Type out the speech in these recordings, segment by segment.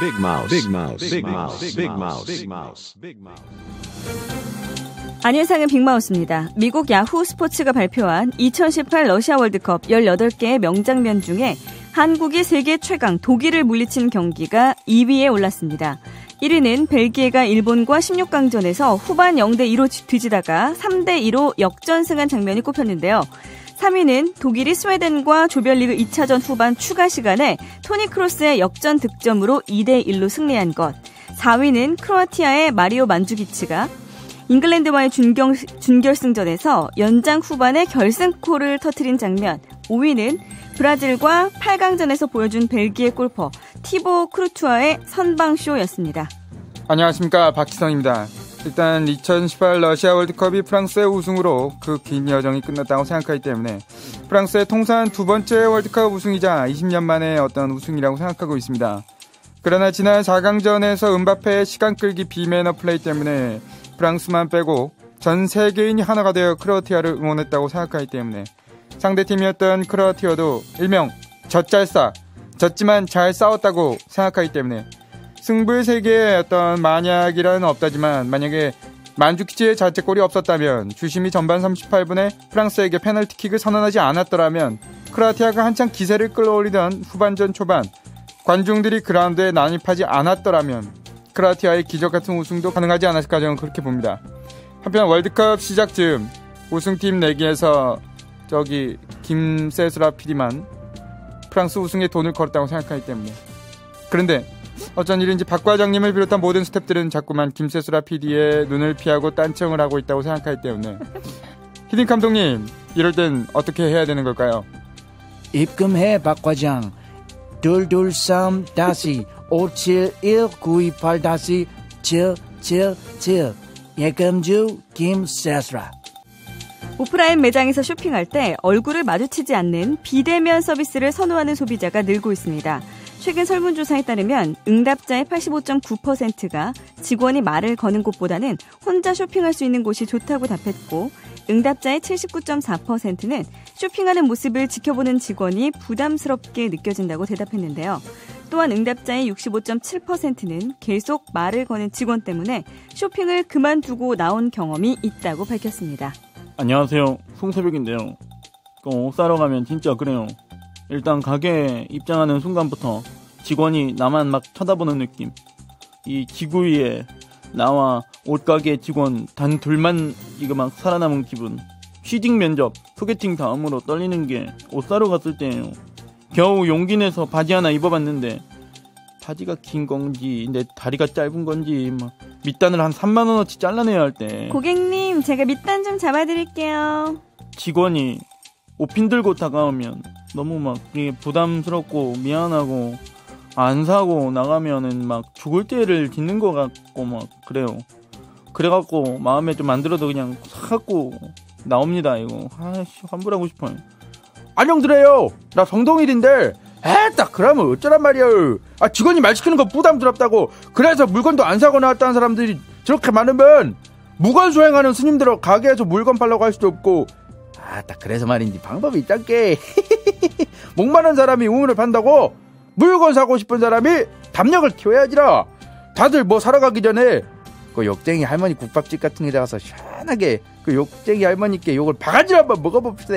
Big Mouse. Big Mouse. Big Mouse. Big Mouse. Big Mouse. Big Mouse. 안윤상의 빅마우스입니다. 미국 야후 스포츠가 발표한 2018 러시아 월드컵 18개의 명장면 중에 한국이 세계 최강 독일을 물리친 경기가 2위에 올랐습니다. 1위는 벨기에가 일본과 16강전에서 후반 0대 2로 뒤지다가 3대 2로 역전승한 장면이 꼽혔는데요. 3위는 독일이 스웨덴과 조별리그 2차전 후반 추가 시간에 토니 크로스의 역전 득점으로 2대 1로 승리한 것. 4위는 크로아티아의 마리오 만주기치가 잉글랜드와의 준경, 준결승전에서 연장 후반에 결승골을 터트린 장면. 5위는 브라질과 8강전에서 보여준 벨기에 골퍼 티보 크루투아의 선방쇼였습니다. 안녕하십니까 박지성입니다. 일단 2018 러시아 월드컵이 프랑스의 우승으로 그 긴 여정이 끝났다고 생각하기 때문에 프랑스의 통산 두 번째 월드컵 우승이자 20년 만에 어떤 우승이라고 생각하고 있습니다. 그러나 지난 4강전에서 은바페의 시간 끌기 비매너 플레이 때문에 프랑스만 빼고 전 세계인이 하나가 되어 크로아티아를 응원했다고 생각하기 때문에 상대팀이었던 크로아티아도 일명 젖잘싸 졌지만 잘 싸웠다고 생각하기 때문에 승부의 세계에 어떤 만약이라는 없다지만 만약에 만주키치의 자책골이 없었다면 주심이 전반 38분에 프랑스에게 페널티킥을 선언하지 않았더라면 크로아티아가 한창 기세를 끌어올리던 후반전 초반 관중들이 그라운드에 난입하지 않았더라면 크로아티아의 기적 같은 우승도 가능하지 않았을까 저는 그렇게 봅니다. 한편 월드컵 시작 즈음 우승팀 내기에서 저기 김세수라 PD만 프랑스 우승에 돈을 걸었다고 생각하기 때문에 그런데 어쩐 일인지 박 과장님을 비롯한 모든 스탭들은 자꾸만 김세수라 PD의 눈을 피하고 딴청을 하고 있다고 생각하기 때문에 히딩 감독님 이럴 땐 어떻게 해야 되는 걸까요? 입금해 박 과장 둘둘삼 다시 571-928 다시 777 예금주 김세수라 오프라인 매장에서 쇼핑할 때 얼굴을 마주치지 않는 비대면 서비스를 선호하는 소비자가 늘고 있습니다. 최근 설문조사에 따르면 응답자의 85.9%가 직원이 말을 거는 곳보다는 혼자 쇼핑할 수 있는 곳이 좋다고 답했고 응답자의 79.4%는 쇼핑하는 모습을 지켜보는 직원이 부담스럽게 느껴진다고 대답했는데요. 또한 응답자의 65.7%는 계속 말을 거는 직원 때문에 쇼핑을 그만두고 나온 경험이 있다고 밝혔습니다. 안녕하세요. 송새벽인데요. 옷 사러 가면 진짜 그래요. 일단 가게에 입장하는 순간부터 직원이 나만 막 쳐다보는 느낌. 이 지구 위에 나와 옷가게 직원 단 둘만 이거 막 살아남은 기분. 취직 면접, 소개팅 다음으로 떨리는 게 옷 사러 갔을 때예요. 겨우 용기 내서 바지 하나 입어봤는데 바지가 긴 건지 내 다리가 짧은 건지 막 밑단을 한 3만 원어치 잘라내야 할 때 고객님, 제가 밑단 좀 잡아드릴게요. 직원이 옷핀 들고 다가오면 너무 막 이게 부담스럽고 미안하고 안 사고 나가면은 막 죽을 때를 짓는 것 같고 막 그래요. 그래갖고 마음에 좀 안 들어도 그냥 사갖고 나옵니다 이거. 아씨 환불하고 싶어요. 안녕드려요. 나 성동일인데 에딱 그러면 어쩌란 말이야. 아 직원이 말 시키는 거 부담스럽다고 그래서 물건도 안 사고 나왔다는 사람들이 저렇게 많으면 무관 수행하는 스님들어 가게에서 물건 팔라고 할 수도 없고 아 딱 그래서 말인지 방법이 있단게 목마른 사람이 우물을 판다고 물건 사고 싶은 사람이 담력을 키워야지라. 다들 뭐 사러 가기 전에 그 욕쟁이 할머니 국밥집 같은 데 가서 시원하게 그 욕쟁이 할머니께 욕을 바가지로 한번 먹어봅시다.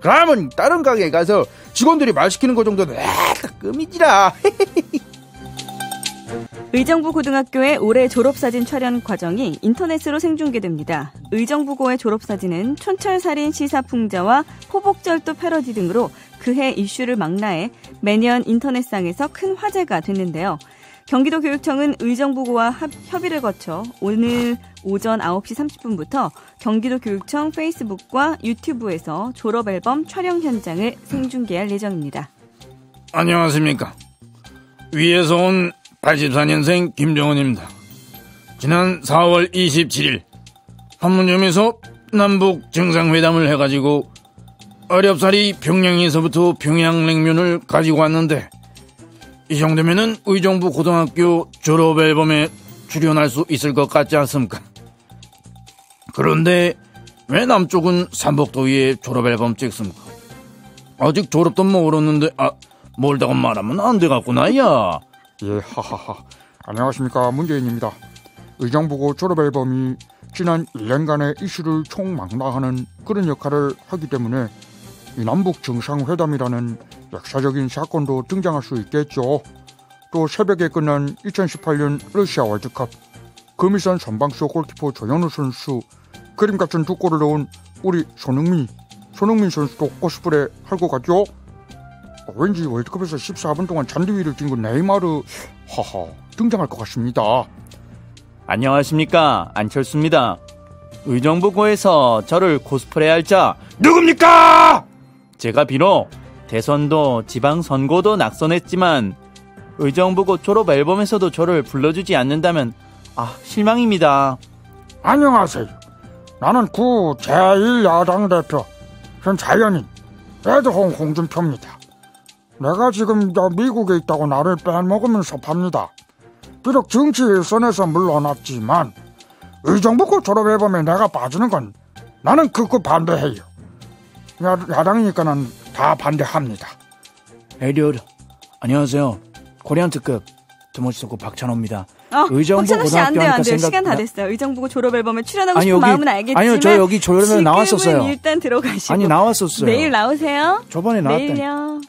그러면 다른 가게에 가서 직원들이 말 시키는 거 정도는 에딱 끔이지라. 의정부 고등학교의 올해 졸업사진 촬영 과정이 인터넷으로 생중계됩니다. 의정부고의 졸업사진은 촌철살인 시사풍자와 포복절도 패러디 등으로 그해 이슈를 망라해 매년 인터넷상에서 큰 화제가 됐는데요. 경기도 교육청은 의정부고와 합, 협의를 거쳐 오늘 오전 9시 30분부터 경기도 교육청 페이스북과 유튜브에서 졸업 앨범 촬영 현장을 생중계할 예정입니다. 안녕하십니까 위에서 온 84년생 김정은입니다 지난 4월 27일 판문점에서 남북 정상회담을 해가지고 어렵사리 평양에서부터 평양냉면을 가지고 왔는데 이 정도면은 의정부 고등학교 졸업 앨범에 출연할 수 있을 것 같지 않습니까? 그런데 왜 남쪽은 삼복도위에 졸업 앨범 찍습니까? 아직 졸업도 모르는데 아 멀다고 말하면 안 돼갖구나 야 예, 하하하. 안녕하십니까. 문재인입니다. 의정부고 졸업 앨범이 지난 1년간의 이슈를 총망라하는 그런 역할을 하기 때문에 이 남북 정상회담이라는 역사적인 사건도 등장할 수 있겠죠. 또 새벽에 끝난 2018년 러시아 월드컵 금이선 선방쇼 골키퍼 조현우 선수 그림 같은 두 골을 넣은 우리 손흥민 손흥민 선수도 코스프레 할 것 같죠? 어, 왠지 월드컵에서 14분 동안 잔디 위를 뛴건 네이마르 하하 등장할 것 같습니다. 안녕하십니까 안철수입니다. 의정부고에서 저를 코스프레 할 자 누굽니까? 제가 비록 대선도 지방선거도 낙선했지만 의정부고 졸업 앨범에서도 저를 불러주지 않는다면 아 실망입니다. 안녕하세요. 나는 구 제1야당 대표 현 자연인 레드홍 홍준표입니다. 내가 지금 저 미국에 있다고 나를 빼먹으면서 팝니다. 비록 정치 일선에서 물러났지만 의정부고 졸업 앨범에 내가 빠지는 건 나는 그거 반대해요. 야, 야당이니까는 다 반대합니다. 에리얼 안녕하세요. 코리안 특급 드모시소고 박찬호입니다. 어, 의정부 박찬호 씨안 돼요, 안 고등학교 돼요. 하니까 시간 다 됐어요. 의정부고 졸업 앨범에 출연하고 아니, 싶은 여기- 마음은 알겠지만 아니요, 저 여기 졸업 앨범에 지금은 나왔었어요. 일단 들어가시고 아니 나왔었어요. 내일 나오세요. 저번에 나왔던 내일요.